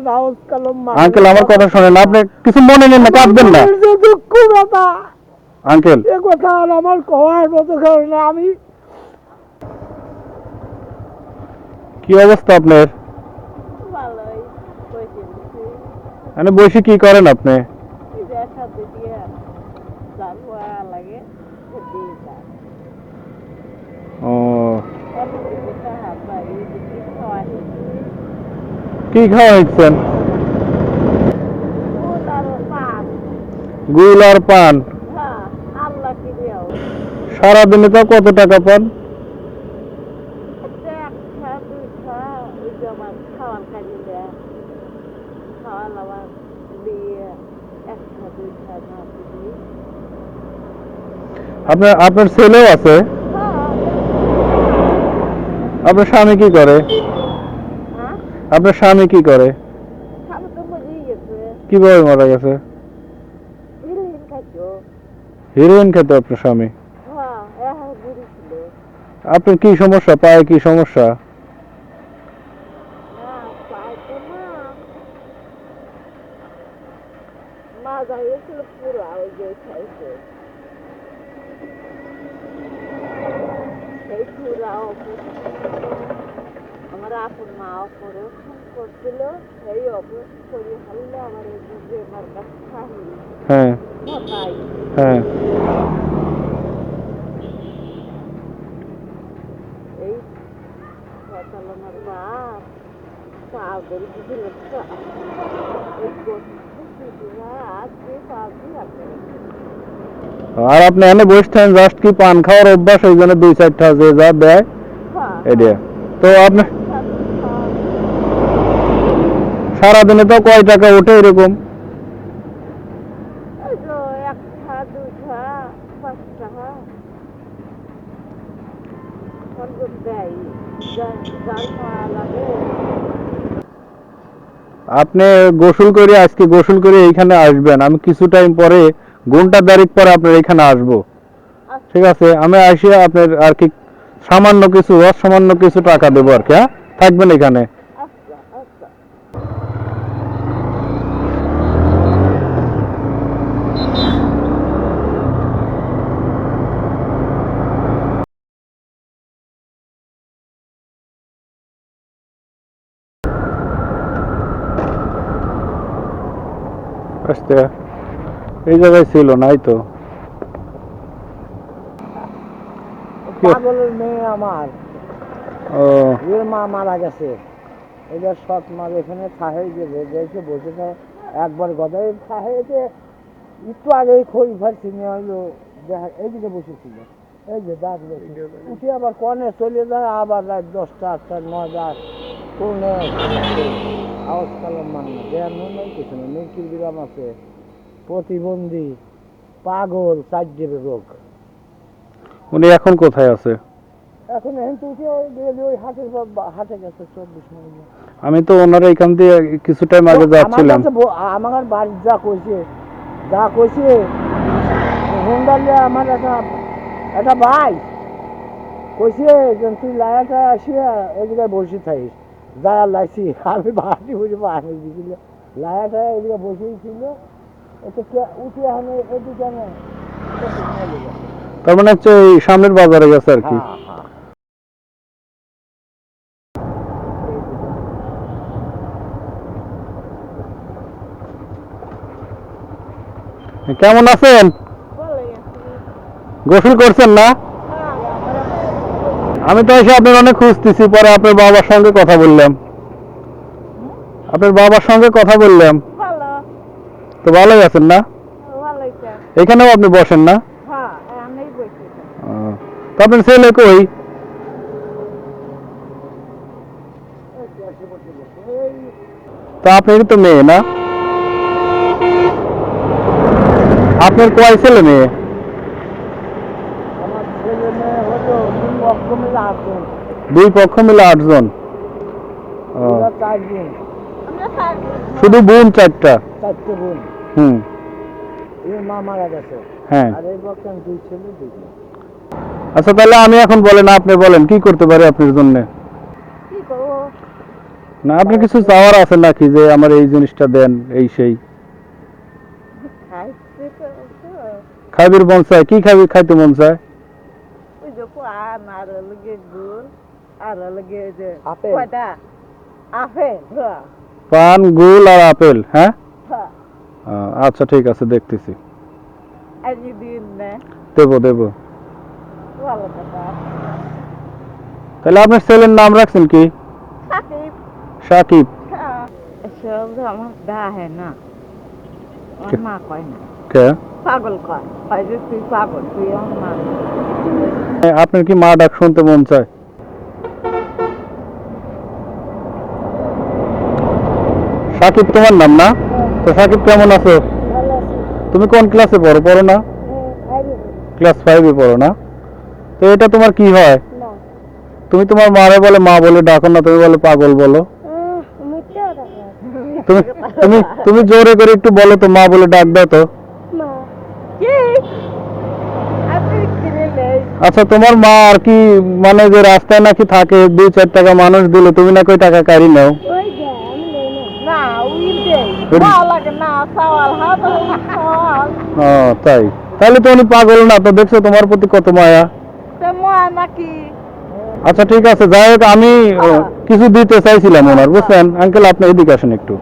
নাউজ calm uncle আমার কথা শোনেন আপনি কিছু মনে নেন না কাঁদবেন না। দুঃখ বাবা আঙ্কেল। এ কথা আর আমার কওয়ার মতো কারণে আমি কি অবস্থা আপনার? মানে বসে কি করেন আপনি? লাগে দিয়ে যার ও অন্য দিকে হাত বাড়ি দিকে খাওয়া হয়েছে কি খাওয়া হচ্ছেন ফুল আর পান। গুল আর পান। হ্যাঁ সারাদিনে তো কত টাকা পান? আপনার আপনার ছেলেও আছে? হ্যাঁ আপনার স্বামী কি করে? আপনার স্বামী কি করে? কীভাবে মারা গেছে? হিরোইন খেতে আপনার স্বামী? হ্যাঁ আপনার কি সমস্যা? পায়ে কি সমস্যা না পাইতো না মা যাইয়েছিল পুরো ওই যে খাইছে সেই পুরা আমার আপন মা অপারেশন করছিল সেই অপারেশন করে আমার এই বুঝে আমার কাছে হ্যাঁ। হ্যাঁ। এই সকাল আমার বাপ আর আপনি এনে বসছেন জাস্ট কি পান খাওয়ার অভ্যাস ওই জন্য দুই চারটা যে যা দেয় হ্যাঁ। এডিয়া তো আপনি সারাদিনে তো কয় টাকা ওঠে এরকম? আপনি গোসল করে আজকে গোসল করে এইখানে আসবেন। আমি কিছু টাইম পরে ঘণ্টা তারিখ পরে আপনার এখানে আসব। ঠিক আছে? আমি আসি আপনার আর কি সামান্য কিছু অসামান্য কিছু টাকা দেবো আর কি হ্যাঁ? থাকবেন এখানে আচ্ছা আচ্ছা আসতে এই জায়গায় ছিল নাই তো। পাগলের মেয়ে আমার। ও। এর মা মারা গেছে। এদের সৎ মা এখানে থাহে গেছে দেখে বসে থাকে একবার গদাই থাহেতে একটু আগেই খোঁজ ফারছি নিয়ে হইল দেখা এইদিকে বসেছিল। এই যে দাঁত উঠে আবার কনে চলে যায় আবার রাত দশটা আটটা নয়টা কোনে আওয়াজ কালাম দেয়ার নেই কিছু নেই মিল্কির গ্রাম আছে। প্রতিবন্ধী পাগল রোগ। উনি এখন কোথায় আছে? এখন হেঁটে উঠে ওই গেলে ওই হাটের বা- হাটে গেছে চব্বিশ মিনিট আমি তো ওনার এখান দিয়ে কিছু টাইম আগে যাচ্ছিলাম। আমার কাছে ব- আমার বাড়ি যা কইছে যা কইছে হুন্ডালে আমার একটা একটা ভাই কইছে যে তুই লায়াটা আসিয়া এই জায়গায় বসে থাকিস। যা লাইছি আমি বাড়ি বুঝে বাড়ি দিছিল লায়াটা এদিকে বসেই ছিল। উঠে এখানে এদিকে না তার মানে হচ্ছে এই সামনের বাজারে গেছে আর কি। হ্যাঁ হ্যাঁ। কেমন আছেন? গোসল করছেন না? আমি তো এসে আপনার অনেক খুঁজতেছি পরে আপনার বাবার সঙ্গে কথা বললাম। আপনার বাবার সঙ্গে কথা বললাম। ভালো। তো ভালোই আছেন না? এখানেও আপনি বসেন না? হ্যাঁ তো আপনার ছেলে কই? তো আপনারই তো মেয়ে না? আপনার কয় ছেলে মেয়ে আমার ছেলে মেয়ে হলো দুই অক্ষ মিলে আসবেন দুই পক্ষ মিলে আটজন। শুধু বোন চারটা? চারটে বোন। হুম। মা মারা গেছে। হ্যাঁ। আর এই বছর দুই ছেলে দুই আচ্ছা তাহলে আমি এখন বলেন আপনি বলেন কি করতে পারি আপনার জন্য? না আপনার কিছু চাওয়ার আছে নাকি যে আমার এই জিনিসটা দেন এই সেই? খাইবির মন চায় কি খাবি খাইতে মন চায় ওই যে পান আর লগে গুড় আর লগে যে আপেল। কয়টা? আপেল হ্যাঁ। পান গুল আর আপেল হ্যাঁ? হ্যাঁ। আচ্ছা ঠিক আছে দেখতেছি। দেবো দেবো। তাহলে আপনার ছেলের নাম রাখছেন কি? সাকিব। হ্যাঁ। এসব তো আমার দা হে না আমার মা কয় না। কে? পাগল কয়। কয় তুই পাগল তুই আমার মা। আপনার কি মা ডাক শুনতে মন চায়? সাকিব তোমার নাম না? তো সাকিব কেমন আছো? তুমি কোন ক্লাসে পড়ো? পড়ো না? ক্লাস ফাইভে পড়ো। না? তো এটা তোমার কি হয়? তুমি তোমার মারে বলে মা বলে ডাকো না তুমি বলে পাগল বলো। তুমি তুমি তুমি জোরে করে একটু বলো তো মা বলে ডাক দাও তো। আচ্ছা তোমার মা আর কি মানে যে রাস্তায় নাকি থাকে দুই চার টাকা মানুষ দিলে তুমি না কই টাকা কারি নাও না উইল দে ভালো লাগে না সওয়াল হাত সওয়াল ও তাই। তাহলে তো উনি পাগল না তো দেখছ তোমার প্রতি কত মায়া। নাকি? আচ্ছা ঠিক আছে যাই হোক আমি কিছু দিতে চাইছিলাম ওনার বুঝছেন? আঙ্কেল আপনি এদিকে আসেন একটু।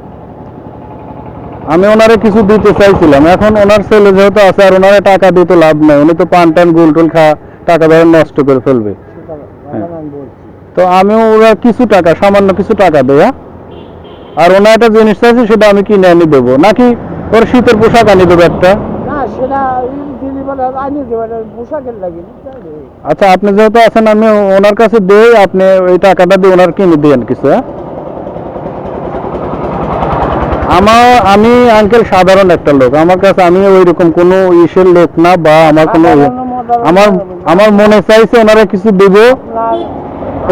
আমি ওনারে কিছু দিতে চাইছিলাম। এখন ওনার ছেলে যেহেতু আছে আর ওনারে টাকা দিতে লাভ নেই উনি তো পান টান গুল টুল খা টাকা ধরে নষ্ট করে ফেলবে। সেটা তো আমি ওরা কিছু টাকা সামান্য কিছু টাকা দেয় হ্যাঁ? আর ওনার একটা জিনিস চাইছে সেটা আমি কিনে আনি দেবো। নাকি ওর শীতের পোশাক আনি দেবো একটা? আচ্ছা আপনি যেহেতু আছেন আমি ওনার কাছে দেই আপনি ওই টাকাটা দিয়ে ওনার কিনে দেন কিছু হ্যাঁ? আমার আমি আঙ্কেল সাধারণ একটা লোক। আমার কাছে আমি ওই রকম কোনো ইসের লোক না বা আমার কোনো আমার আমার মনে চাইছে ওনারা কিছু দেবো।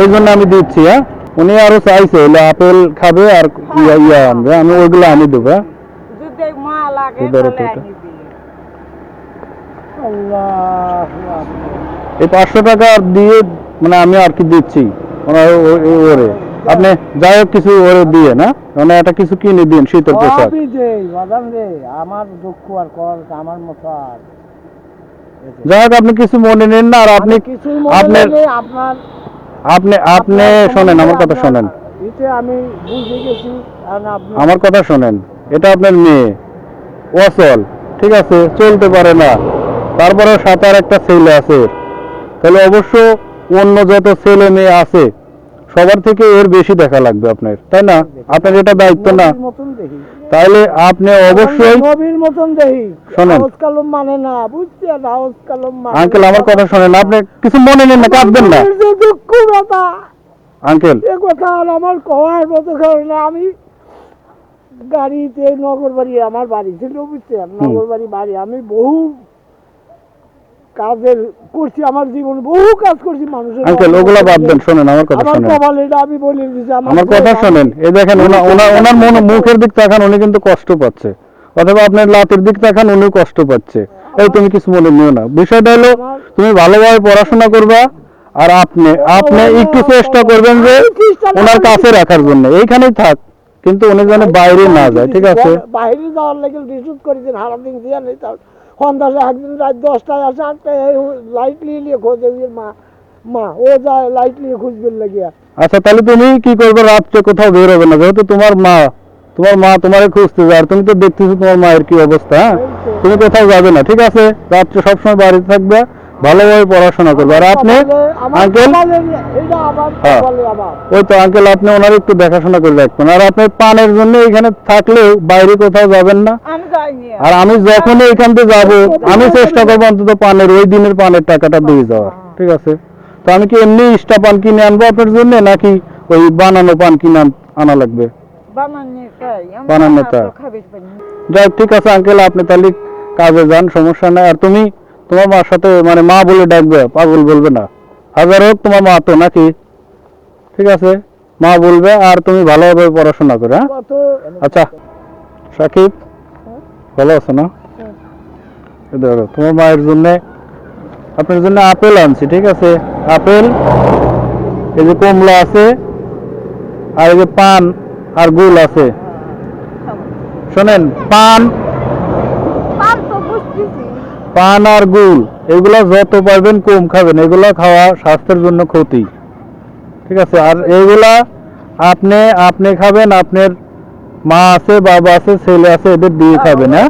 ওই জন্য আমি দিচ্ছি হ্যাঁ? উনি আরও চাইছে হলো আপেল খাবে আর ইয়া ইয়া আনবে। আমি ওইগুলো আনি দেবো হ্যাঁ? এই এটা। পাঁচশো টাকা দিয়ে মানে আমি আর কি দিচ্ছি ও- ওরে। আপনি যাই হোক কিছু ওরে দিয়ে না? মানে একটা কিছু কিনে দিন শীতের পোশাক। বাদাম রে আমার দুঃখ আর কর আমার মতো আর। যাই হোক আপনি কিছু মনে নেন না আর আপনি আপনার আপনার আপনি আপনি শোনেন আমার কথা শোনেন। আমি বুঝে গেছি আমার কথা শোনেন। এটা আপনার মেয়ে। অচল ঠিক আছে চলতে পারে না। তারপরে সাঁতার একটা ছেলে আছে। তাহলে অবশ্য অন্য যত ছেলে মেয়ে আছে সবার থেকে এর বেশি দেখা লাগবে আপনার তাই না? আপনার এটা দায়িত্ব না তাহলে আপনি অবশ্যই নবীর মতন দেখি। শোনেন। কালম মানে না বুঝছেন? হাউস কালম মানে আঙ্কেল আমার কথা শোনেন আপনি কিছু মনে নেন না কাঁদবেন না। দুঃখ বাবা আঙ্কেল। এ কথা আর আমার কওয়ার মতো কারণ আমি গাড়িতে নগর বাড়ি আমার বাড়ি ছিল বুঝছেন? নগর বাড়ি বাড়ি। আমি বহু কাজের করছি আমার জীবন বহু কাজ করছি মানুষের আঙ্কেল ওগুলা বাদ দেন শোনেন আমার কথা শুনেন। আমার কপাল এটা আমি বলে দিচ্ছি আমার কথা শোনেন। এই দেখেন ওনা- ওনা- ওনার মন মুখের দিক তাকান উনি কিন্তু কষ্ট পাচ্ছে। অথবা আপনার লাতের দিক তাকান উনি কষ্ট পাচ্ছে। এই তুমি কিছু মনে নিও না। বিষয়টা হলো তুমি ভালোভাবে পড়াশোনা করবা আর আপনি আপনি একটু চেষ্টা করবেন যে ওনার কাছে রাখার জন্য। এইখানেই থাক কিন্তু উনি যেন বাইরে না যায় ঠিক আছে? বাইরে যাওয়ার লাগে রিসুট করেছেন হারা দিন দিয়ে নেই তার সন্ধ্যাসে একদিন রাত দশটায় আসে আটটায় লাইট নিয়ে নিয়ে খোঁজে ওই মা মা ও যায় লাইট নিয়ে খুঁজবেন লাগিয়া আচ্ছা তাহলে তুমি কি করবে রাত্রে কোথাও বের হবে না যেহেতু তোমার মা তোমার মা তোমারে খুঁজতে যায় আর তুমি তো দেখতেছো তোমার মায়ের কি অবস্থা হ্যাঁ তুমি কোথাও যাবে না ঠিক আছে রাত্রে সবসময় বাড়িতে থাকবে ভালোভাবে পড়াশোনা করবে। আর আপনি আঙ্কেল হ্যাঁ। ওই তো আঙ্কেল আপনি ওনার একটু দেখাশোনা করে রাখবেন আর আপনি পানের জন্য এখানে থাকলেও বাইরে কোথাও যাবেন না। আর আমি যখনই এখান থেকে যাব আমি চেষ্টা করব অন্তত পানের ওই দিনের পানের টাকাটা দিয়ে যাওয়ার। ঠিক আছে? তো আমি কি এমনি ইস্টা পান কিনে আনব আপনার জন্য নাকি ওই বানানো পান কিনে আনা লাগবে? বানানি তাই যাই ঠিক আছে আঙ্কেল আপনি তাহলে কাজে যান সমস্যা নাই। আর তুমি? তোমার মার সাথে মানে মা বলে ডাকবে পাগল বলবে না। হাজার হোক তোমার মা তো নাকি। ঠিক আছে? মা বলবে আর তুমি ভালোভাবে পড়াশোনা করে হ্যাঁ? আচ্ছা সাকিব ভালো আছো না? এই দেখো তোমার মায়ের জন্য আপনার জন্য আপেল আনছি ঠিক আছে? আপেল এই যে কমলা আছে আর এই যে পান আর গুল আছে। শোনেন পান পান আর গুল এগুলো যত পারবেন কম খাবেন। এগুলো খাওয়া স্বাস্থ্যের জন্য ক্ষতি। ঠিক আছে? আর এইগুলা আপনি আপনি খাবেন আপনার মা আছে বাবা আছে ছেলে আছে এদের দিয়ে খাবেন হ্যাঁ?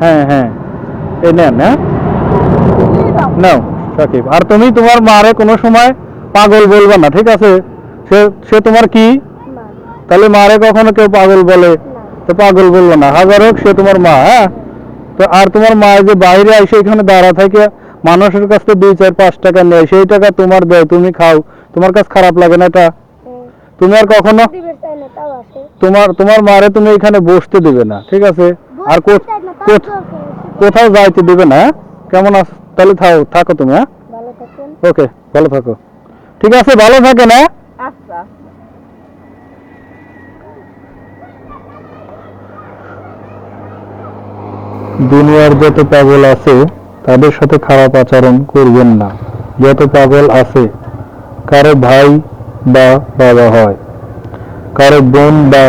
হ্যাঁ হ্যাঁ। এই নেন হ্যাঁ? নাও সাকিব। আর তুমি তোমার মারে কোনো সময় পাগল বলবে না ঠিক আছে? সে সে তোমার কি? তাহলে মারে কখনো কেউ পাগল বলে? তো পাগল বলব না। হাজার হোক সে তোমার মা হ্যাঁ? তো আর তোমার মা যে বাইরে এসে এখানে দাঁড়া থাকে মানুষের কাছ থেকে দুই চার পাঁচ টাকা নেয় সেই টাকা তোমার দেয় তুমি খাও। তোমার কাছে খারাপ লাগে না এটা? তুমি আর কখনো তোমার তোমার মারে তুমি এখানে বসতে দিবে না ঠিক আছে? আর কোথ- কোথ- কোথাও যাইতে দিবে না হ্যাঁ? কেমন আছো? তাহলে থাও থাকো তুমি হ্যাঁ? ওকে ভালো থাকো। ঠিক আছে ভালো থাকে না আচ্ছা। দুনিয়ার যত পাগল আছে, তাদের সাথে খারাপ আচরণ করবেন না। যত পাগল আছে, কারও ভাই বা বাবা হয়, কারও বোন বা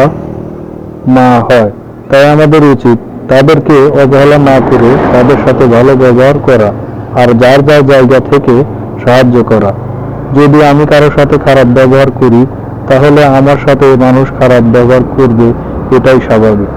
মা হয়, তাই আমাদের উচিত তাদেরকে অবহেলা না করে তাদের সাথে ভালো ব্যবহার করা আর যার যার জায়গা থেকে সাহায্য করা। যদি আমি কারোর সাথে খারাপ ব্যবহার করি, তাহলে আমার সাথে মানুষ খারাপ ব্যবহার করবে, এটাই স্বাভাবিক।